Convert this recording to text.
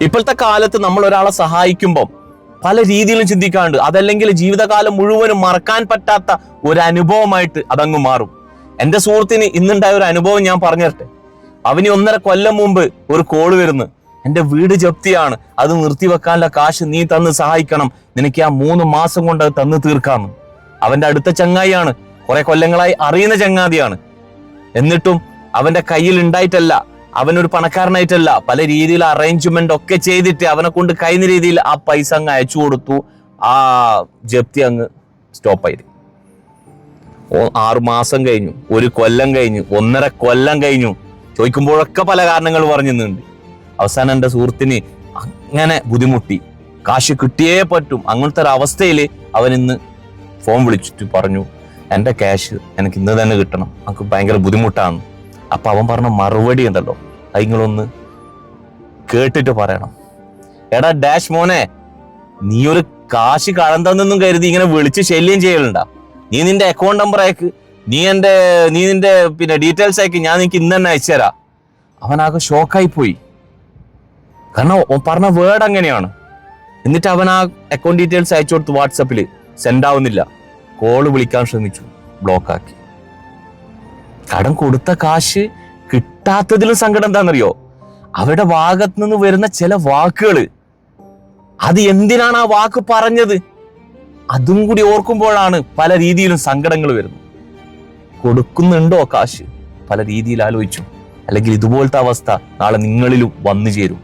ഇപ്പോഴത്തെ കാലത്ത് നമ്മൾ ഒരാളെ സഹായിക്കുമ്പോൾ പല രീതിയിലും ചിന്തിക്കാണ്ട് അതല്ലെങ്കിൽ ജീവിതകാലം മുഴുവനും മറക്കാൻ പറ്റാത്ത ഒരു അനുഭവമായിട്ട് അതങ്ങ് മാറും. എന്റെ സുഹൃത്തിന് ഇന്നുണ്ടായ ഒരു അനുഭവം ഞാൻ പറഞ്ഞു തരട്ടെ അവന് ഒന്നര കൊല്ലം മുമ്പ് ഒരു കോൾ വരുന്നു. എന്റെ വീട് ജപ്തിയാണ്. അത് നിർത്തിവെക്കാനുള്ള കാശ് നീ തന്ന് സഹായിക്കണം. നിനക്ക് ആ മൂന്ന് മാസം കൊണ്ട് അത് തന്ന് തീർക്കാമെന്ന് അവന്റെ അടുത്ത ചങ്ങായിയാണ്. കുറെ കൊല്ലങ്ങളായി അറിയുന്ന ചങ്ങാതിയാണ്. എന്നിട്ടും അവന്റെ കയ്യിൽ ഉണ്ടായിട്ടല്ല അവനൊരു പണക്കാരനായിട്ടല്ല പല രീതിയിൽ അറേഞ്ച്മെന്റ് ഒക്കെ ചെയ്തിട്ട് അവനെ കൊണ്ട് കഴിഞ്ഞ രീതിയിൽ ആ പൈസ അങ്ങ് അയച്ചു കൊടുത്തു. ആ ജപ്തി അങ്ങ് സ്റ്റോപ്പായി ആറു മാസം കഴിഞ്ഞു ഒരു കൊല്ലം കഴിഞ്ഞു ഒന്നര കൊല്ലം കഴിഞ്ഞു. ചോദിക്കുമ്പോഴൊക്കെ പല കാരണങ്ങൾ പറഞ്ഞിരുന്നുണ്ട് അവസാനം എന്റെ സുഹൃത്തിന് അങ്ങനെ ബുദ്ധിമുട്ടി. കാശ് കിട്ടിയേ പറ്റും. അങ്ങനത്തെ ഒരു അവസ്ഥയിൽ അവൻ ഇന്ന് ഫോൺ വിളിച്ചിട്ട് പറഞ്ഞു എന്റെ ക്യാഷ് എനിക്ക് ഇന്ന് തന്നെ കിട്ടണം. നമുക്ക് ഭയങ്കര ബുദ്ധിമുട്ടാണ്. അപ്പൊ അവൻ പറഞ്ഞ മറുപടി ഉണ്ടല്ലോ. അത് കേട്ടിട്ട് പറയണം. എടാ ഡാഷ് മോനെ നീ ഒരു കാശ് കഴന്തെന്നൊന്നും കരുതി ഇങ്ങനെ വിളിച്ച് ശല്യം ചെയ്യലുണ്ടാ? നീ നിന്റെ അക്കൗണ്ട് നമ്പർ അയക്ക്. നീ എന്റെ നീ നിന്റെ പിന്നെ ഡീറ്റെയിൽസ് അയക്ക്. ഞാൻ നിനക്ക് ഇന്ന് തന്നെ അയച്ചുതരാം അവനാകെ ഷോക്കായി പോയി. കാരണം പറഞ്ഞ വേർഡ് അങ്ങനെയാണ്. എന്നിട്ട് അവൻ ആ അക്കൗണ്ട് ഡീറ്റെയിൽസ് അയച്ചു കൊടുത്ത് വാട്സപ്പിൽ സെൻഡ് ആവുന്നില്ല. കോൾ വിളിക്കാൻ ശ്രമിച്ചു. ബ്ലോക്ക് ആക്കി. കടം കൊടുത്ത കാശ് കിട്ടാത്തതിലും സങ്കടം എന്താണെന്നറിയോ? അവരുടെ ഭാഗത്ത് നിന്ന് വരുന്ന ചില വാക്കുകൾ. അത് എന്തിനാണ് ആ വാക്ക് പറഞ്ഞത്? അതും കൂടി ഓർക്കുമ്പോഴാണ് പല രീതിയിലും സങ്കടങ്ങൾ വരുന്നത്. കൊടുക്കുന്നുണ്ടോ കാശ്? പല രീതിയിൽ ആലോചിച്ചു. അല്ലെങ്കിൽ ഇതുപോലത്തെ അവസ്ഥ നാളെ നിങ്ങളിലും വന്നു ചേരും.